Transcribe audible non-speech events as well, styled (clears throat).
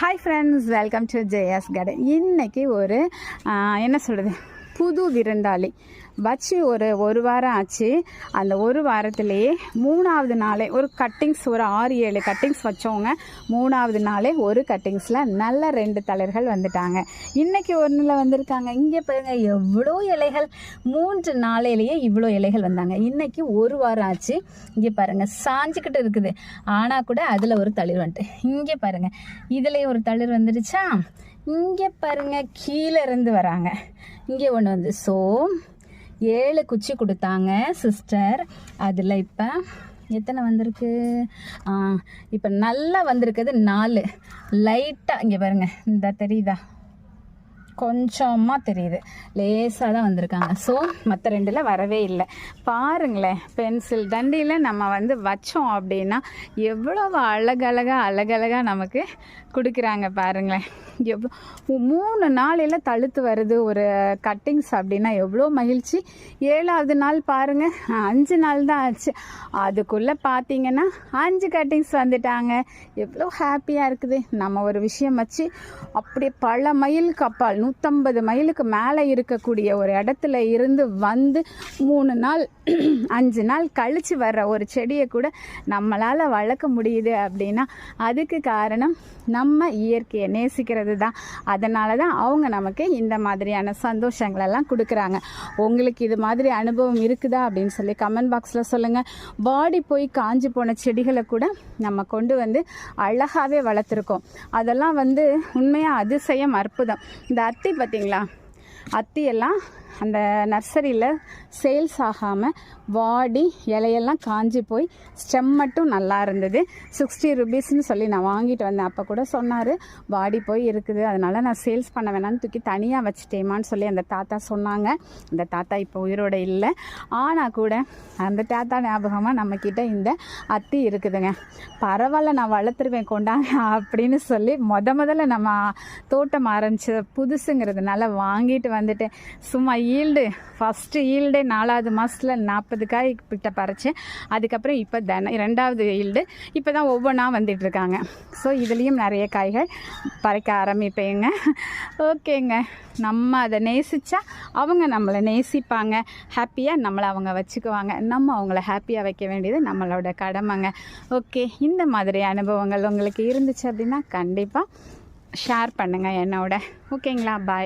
Hi friends welcome to Jaya's garden இன்றைக்கி ஒரு என்ன சொல்கிறது புது விருந்தாளி. வச்சு ஒரு ஒரு வாரம் ஆச்சு. அந்த ஒரு வாரத்திலேயே மூணாவது நாளே ஒரு கட்டிங்ஸ் ஒரு ஆறு ஏழு கட்டிங்ஸ் வச்சவங்க மூணாவது நாளே ஒரு கட்டிங்ஸில் நல்ல ரெண்டு தலைவர்கள் வந்துட்டாங்க. இன்றைக்கி ஒன்றில் வந்திருக்காங்க. இங்கே பாருங்க எவ்வளோ இலைகள். மூன்று நாளையிலேயே இவ்வளோ இலைகள் வந்தாங்க. இன்றைக்கி ஒரு வாரம் ஆச்சு. இங்கே பாருங்கள் சாஞ்சிக்கிட்டு இருக்குது. ஆனால் கூட அதில் ஒரு தளிர் வந்துட்டு. இங்கே பாருங்கள் இதுலேயே ஒரு தளிர் வந்துடுச்சா இங்கே பாருங்க கீழே இருந்து வராங்க. இங்கே ஒன்று வந்து ஸோ ஏழு குச்சி கொடுத்தாங்க சிஸ்டர் அதில் இப்போ எத்தனை வந்திருக்கு? இப்போ நல்லா வந்திருக்குது நாலு. லைட்டாக இங்கே பாருங்க இந்த தெரியுதா? கொஞ்சமாக தெரியுது. லேசாக தான் வந்திருக்காங்க. ஸோ மற்ற ரெண்டில் வரவே இல்லை. பாருங்களேன் பென்சில் தண்டியில் நம்ம வந்து வச்சோம் அப்படின்னா எவ்வளவு அழகழகாக அழகழகாக நமக்கு கொடுக்குறாங்க பாருங்களேன். எவ்வளோ மூணு நாளையில் தழுத்து வருது ஒரு கட்டிங்ஸ் அப்படின்னா எவ்வளோ மகிழ்ச்சி. ஏழாவது நாள் பாருங்கள் அஞ்சு நாள் தான் ஆச்சு. அதுக்குள்ளே பார்த்தீங்கன்னா அஞ்சு கட்டிங்ஸ் வந்துட்டாங்க. எவ்வளோ ஹாப்பியாக இருக்குது. நம்ம ஒரு விஷயம் வச்சு அப்படியே பல மைலுக்கு அப்பால் நூற்றம்பது மைலுக்கு மேலே இருக்கக்கூடிய ஒரு இடத்துல இருந்து வந்து மூணு நாள் (clears throat) அஞ்சு நாள் கழித்து வர்ற ஒரு செடியை கூட நம்மளால் வளர்க்க முடியுது அப்படின்னா அதுக்கு காரணம் நம்ம இயற்கையை நேசிக்கிறது தான். அதனால தான் அவங்க நமக்கு இந்த மாதிரியான சந்தோஷங்கள் எல்லாம் கொடுக்குறாங்க. உங்களுக்கு இது மாதிரி அனுபவம் இருக்குதா அப்படின்னு சொல்லி கமெண்ட் பாக்ஸில் சொல்லுங்கள் பாடி போய் காஞ்சி போன செடிகளை கூட நம்ம கொண்டு வந்து அழகாகவே வளர்த்துருக்கோம். அதெல்லாம் வந்து உண்மையாக அதிசயம் அற்புதம். இந்த அத்தி பார்த்தீங்களா? அத்தியெல்லாம் அந்த நர்சரியில் சேல்ஸ் ஆகாமல் வாடி இலையெல்லாம் காஞ்சி போய் ஸ்டெம் மட்டும் நல்லா இருந்தது. சிக்ஸ்டி ருபீஸ்னு சொல்லி நான் வாங்கிட்டு வந்தேன். அப்போ கூட சொன்னார் வாடி போய் இருக்குது. அதனால் நான் சேல்ஸ் பண்ண வேணாம்னு தூக்கி தனியாக வச்சுட்டேமான்னு சொல்லி அந்த தாத்தா சொன்னாங்க. அந்த தாத்தா இப்போ உயிரோட இல்லை. ஆனால் கூட அந்த தாத்தா ஞாபகமாக நம்மக்கிட்ட இந்த அத்தி இருக்குதுங்க. பரவாயில்ல நான் வளர்த்துருவேன் கொண்டாங்க அப்படின்னு சொல்லி முத முதல்ல நம்ம தோட்டம் ஆரம்பிச்ச புதுசுங்கிறதுனால வாங்கிட்டு வந்துட்டு சும்மா ஈல்டு. ஃபஸ்ட்டு ஈல்டே நாலாவது மாதத்தில் நாற்பது காய் கிட்ட பறிச்சேன் அதுக்கப்புறம் இப்போ தன ரெண்டாவது ஈல்டு. இப்போ தான் ஒவ்வொன்றா வந்துட்டுருக்காங்க. ஸோ இதுலேயும் நிறைய காய்கள் பறிக்க ஆரம்பிப்பேங்க. ஓகேங்க. நம்ம அதை நேசித்தா அவங்க நம்மளை நேசிப்பாங்க. ஹாப்பியாக நம்மளை அவங்க வச்சுக்குவாங்க. நம்ம அவங்கள ஹாப்பியாக வைக்க வேண்டியது நம்மளோட கடமைங்க. ஓகே இந்த மாதிரி அனுபவங்கள் உங்களுக்கு இருந்துச்சு அப்படின்னா கண்டிப்பாக ஷேர் பண்ணுங்கள் என்னோட. ஓகேங்களா பாய்